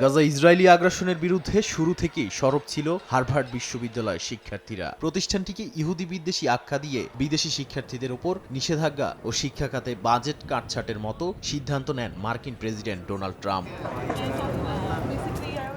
Gaza Israeli আগ্রাসনের বিরুদ্ধে শুরু থেকেই সরব ছিল হার্ভার্ড বিশ্ববিদ্যালয়ের শিক্ষার্থীরা। প্রতিষ্ঠানটিকে ইহুদি বিদ্বেষী আখ্যা দিয়ে বিদেশি শিক্ষার্থীদের ওপর নিষেধাজ্ঞা ও শিক্ষা খাতে বাজেট কাটছাটের মতো সিদ্ধান্ত নেন মার্কিন প্রেসিডেন্ট ডোনাল্ড ট্রাম্প।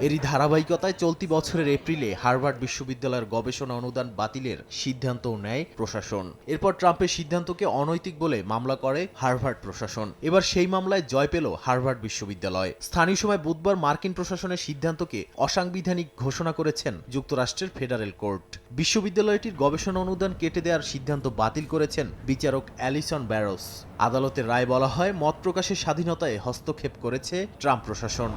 এরই ধারাবাহিকতায় চলতি বছরের এপ্রিলে হার্ভার্ড বিশ্ববিদ্যালয়ের গবেষণা অনুদান বাতিলের সিদ্ধান্তও নেয় প্রশাসন। এরপর ট্রাম্পের সিদ্ধান্তকে অনৈতিক বলে মামলা করে হার্ভার্ড প্রশাসন। এবার সেই মামলায় জয় পেল হার্ভার্ড বিশ্ববিদ্যালয়। স্থানীয় সময় বুধবার মার্কিন প্রশাসনের সিদ্ধান্তকে অসাংবিধানিক ঘোষণা করেছেন যুক্তরাষ্ট্রের ফেডারেল কোর্ট। বিশ্ববিদ্যালয়টির গবেষণা অনুদান কেটে দেওয়ার সিদ্ধান্ত বাতিল করেছেন বিচারক অ্যালিসন ব্যারোস। আদালতের রায় বলা হয়, মত প্রকাশের স্বাধীনতায় হস্তক্ষেপ করেছে ট্রাম্প প্রশাসন।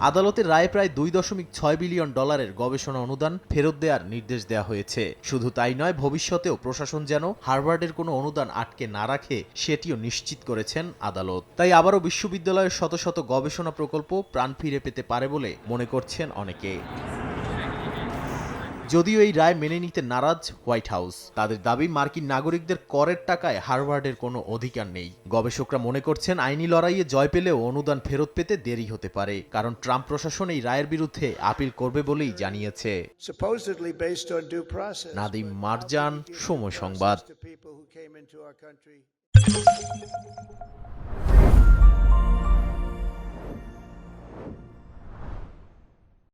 আদালতের রায়ে প্রায় দুই দশমিক ছয় বিলিয়ন ডলারের গবেষণা অনুদান ফেরত দেওয়ার নির্দেশ দেওয়া হয়েছে। শুধু তাই নয়, ভবিষ্যতেও প্রশাসন যেন হার্ভার্ডের কোনো অনুদান আটকে না রাখে, সেটিও নিশ্চিত করেছেন আদালত। তাই আবারও বিশ্ববিদ্যালয়ের শত শত গবেষণা প্রকল্প প্রাণ ফিরে পেতে পারে বলে মনে করছেন অনেকে। যদিও এই রায় মেনে নিতে নারাজ হোয়াইট হাউস। তাদের দাবি মার্কিন নাগরিকদের করের টাকায় হার্ভার্ডের কোনো অধিকার নেই। গবেষকরা মনে করছেন আইনি লড়াইয়ে জয় পেলেও অনুদান ফেরত পেতে দেরি হতে পারে কারণ ট্রাম্প প্রশাসন এই রায়ের বিরুদ্ধে আপিল করবে বলেই জানিয়েছে. নাদিম মারজান সময় সংবাদ।